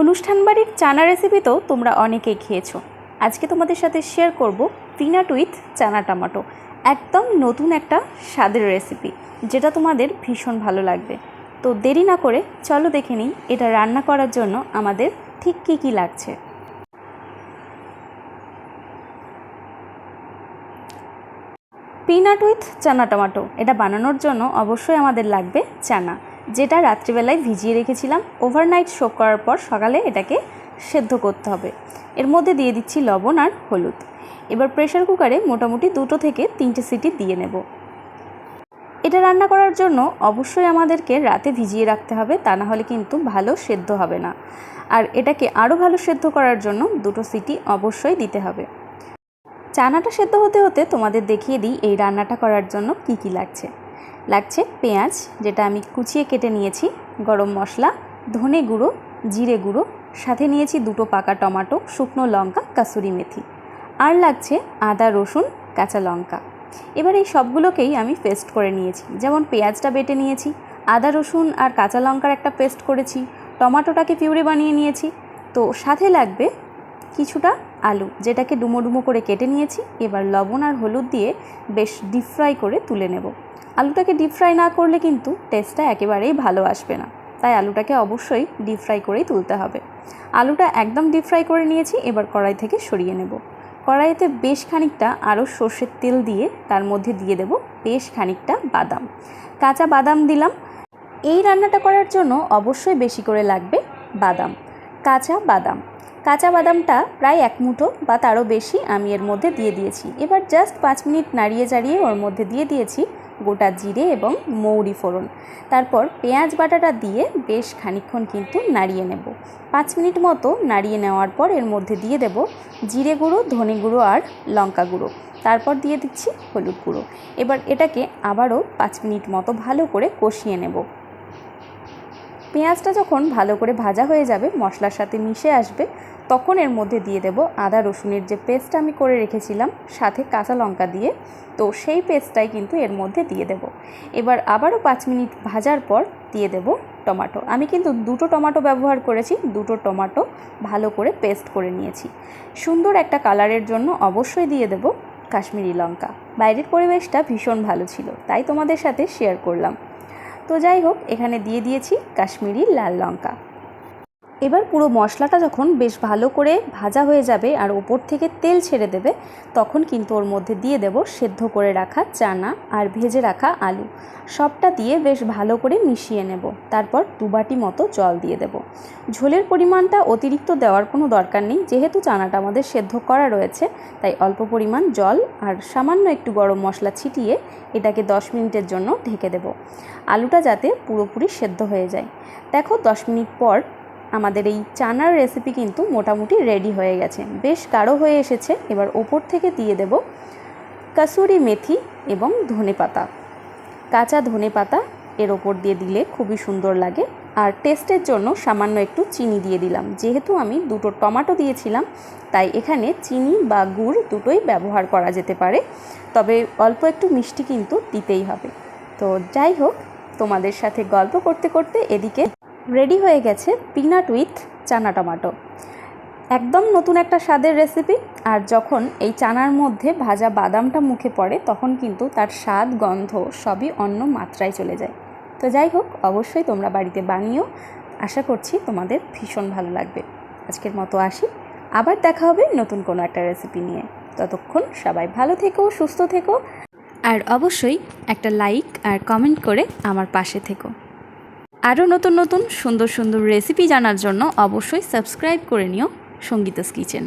অনুষ্ঠান বাড়ির চানা রেসিপি তো তোমরা অনেকেই খেয়েছ। আজকে তোমাদের সাথে শেয়ার করব পিনাট উইথ চানা টমাটো। একদম নতুন একটা স্বাদের রেসিপি যেটা তোমাদের ভীষণ ভালো লাগবে। তো দেরি না করে চলো দেখে নিই, এটা রান্না করার জন্য আমাদের ঠিক কী কী লাগছে। Peanut with chana tomato. এটা বানানোর জন্য অবশ্যই আমাদের লাগবে চানা, যেটা রাত্রিবেলায় ভিজিয়ে রেখেছিলাম। ওভারনাইট শোক করার পর সকালে এটাকে সেদ্ধ করতে হবে। এর মধ্যে দিয়ে দিচ্ছি লবণ আর হলুদ। এবার প্রেশার কুকারে মোটামুটি দুটো থেকে তিনটে সিটি দিয়ে নেব। এটা রান্না করার জন্য অবশ্যই আমাদেরকে রাতে ভিজিয়ে রাখতে হবে, তা না হলে কিন্তু ভালো সেদ্ধ হবে না। আর এটাকে আরও ভালো সেদ্ধ করার জন্য দুটো সিটি অবশ্যই দিতে হবে। চানাটা সেদ্ধ হতে হতে তোমাদের দেখিয়ে দিই এই রান্নাটা করার জন্য কি কি লাগছে। লাগছে পেঁয়াজ, যেটা আমি কুচিয়ে কেটে নিয়েছি, গরম মশলা, ধনে গুঁড়ো, জিরে গুঁড়ো, সাথে নিয়েছি দুটো পাকা টমাটো, শুকনো লঙ্কা, কাসুরি মেথি। আর লাগছে আদা, রসুন, কাঁচা লঙ্কা। এবার এই সবগুলোকেই আমি পেস্ট করে নিয়েছি। যেমন পেঁয়াজটা বেটে নিয়েছি, আদা, রসুন আর কাঁচা লঙ্কার একটা পেস্ট করেছি, টমাটোটাকে পিউরি বানিয়ে নিয়েছি। তো সাথে লাগবে কিছুটা আলু, যেটাকে ডুমো ডুমো করে কেটে নিয়েছি। এবার লবণ আর হলুদ দিয়ে বেশ ডিপ ফ্রাই করে তুলে নেব। আলুটাকে ডিপ ফ্রাই না করলে কিন্তু টেস্টটা একেবারেই ভালো আসবে না। তাই আলুটাকে অবশ্যই ডিপ ফ্রাই করেই তুলতে হবে। আলুটা একদম ডিপ ফ্রাই করে নিয়েছি, এবার কড়াই থেকে সরিয়ে নেব। কড়াইতে বেশ খানিকটা আরও সর্ষের তেল দিয়ে তার মধ্যে দিয়ে দেব বেশ খানিকটা বাদাম। কাঁচা বাদাম দিলাম। এই রান্নাটা করার জন্য অবশ্যই বেশি করে লাগবে বাদাম, কাঁচা বাদাম। কাঁচা বাদামটা প্রায় এক মুঠো বা তারও বেশি আমি এর মধ্যে দিয়ে দিয়েছি। এবার জাস্ট পাঁচ মিনিট নাড়িয়ে চাড়িয়ে ওর মধ্যে দিয়ে দিয়েছি গোটা জিরে এবং মৌরি ফোড়ন। তারপর পেঁয়াজ বাটাটা দিয়ে বেশ খানিক্ষণ কিন্তু নাড়িয়ে নেব। পাঁচ মিনিট মতো নাড়িয়ে নেওয়ার পর এর মধ্যে দিয়ে দেব জিরে গুঁড়ো, ধনে গুঁড়ো আর লঙ্কা গুঁড়ো। তারপর দিয়ে দিচ্ছি হলুদ গুঁড়ো। এবার এটাকে আবারও পাঁচ মিনিট মতো ভালো করে কষিয়ে নেব। পেঁয়াজটা যখন ভালো করে ভাজা হয়ে যাবে, মশলার সাথে মিশে আসবে তখন এর মধ্যে দিয়ে দেব আদা রসুনের যে পেস্টটা আমি করে রেখেছিলাম, সাথে কাঁচা লঙ্কা দিয়ে, তো সেই পেস্টটাই কিন্তু এর মধ্যে দিয়ে দেব। এবার আবারও পাঁচ মিনিট ভাজার পর দিয়ে দেব টমাটো। আমি কিন্তু দুটো টমাটো ব্যবহার করেছি, দুটো টমাটো ভালো করে পেস্ট করে নিয়েছি। সুন্দর একটা কালারের জন্য অবশ্যই দিয়ে দেব কাশ্মীরি লঙ্কা। বাইরের পরিবেশটা ভীষণ ভালো ছিল, তাই তোমাদের সাথে শেয়ার করলাম। তো যাই হোক, এখানে দিয়ে দিয়েছি কাশ্মীরি লাল লঙ্কা। এবার পুরো মশলাটা যখন বেশ ভালো করে ভাজা হয়ে যাবে আর ওপর থেকে তেল ছেড়ে দেবে, তখন কিন্তু ওর মধ্যে দিয়ে দেব সেদ্ধ করে রাখা চানা আর ভেজে রাখা আলু। সবটা দিয়ে বেশ ভালো করে মিশিয়ে নেব। তারপর দুবাটি মতো জল দিয়ে দেব। ঝোলের পরিমাণটা অতিরিক্ত দেওয়ার কোনো দরকার নেই, যেহেতু চানাটা আমাদের সেদ্ধ করা রয়েছে, তাই অল্প পরিমাণ জল আর সামান্য একটু গরম মশলা ছিটিয়ে এটাকে দশ মিনিটের জন্য ঢেকে দেব। আলুটা যাতে পুরোপুরি সেদ্ধ হয়ে যায়। দেখো, দশ মিনিট পর আমাদের এই চানার রেসিপি কিন্তু মোটামুটি রেডি হয়ে গেছে। বেশ গাঢ় হয়ে এসেছে। এবার ওপর থেকে দিয়ে দেব কাসুরি মেথি এবং ধনে পাতা। কাঁচা ধনে পাতা এর ওপর দিয়ে দিলে খুবই সুন্দর লাগে। আর টেস্টের জন্য সামান্য একটু চিনি দিয়ে দিলাম। যেহেতু আমি দুটো টমাটো দিয়েছিলাম, তাই এখানে চিনি বা গুড় দুটোই ব্যবহার করা যেতে পারে। তবে অল্প একটু মিষ্টি কিন্তু দিতেই হবে। তো যাই হোক, তোমাদের সাথে গল্প করতে করতে এদিকে রেডি হয়ে গেছে পিনাট উইথ চানা টমাটো। একদম নতুন একটা স্বাদের রেসিপি, আর যখন এই চানার মধ্যে ভাজা বাদামটা মুখে পড়ে, তখন কিন্তু তার স্বাদ, গন্ধ সবই অন্য মাত্রায় চলে যায়। তো যাই হোক, অবশ্যই তোমরা বাড়িতে বানিয়েও আশা করছি তোমাদের ভীষণ ভালো লাগবে। আজকের মতো আসি। আবার দেখা হবে নতুন কোনো একটা রেসিপি নিয়ে। ততক্ষণ সবাই ভালো থেকো, সুস্থ থেকো। আর অবশ্যই একটা লাইক আর কমেন্ট করে আমার পাশে থেকো। আরও নতুন নতুন সুন্দর সুন্দর রেসিপি জানার জন্য অবশ্যই সাবস্ক্রাইব করে নিও সঙ্গীতাস কিচেন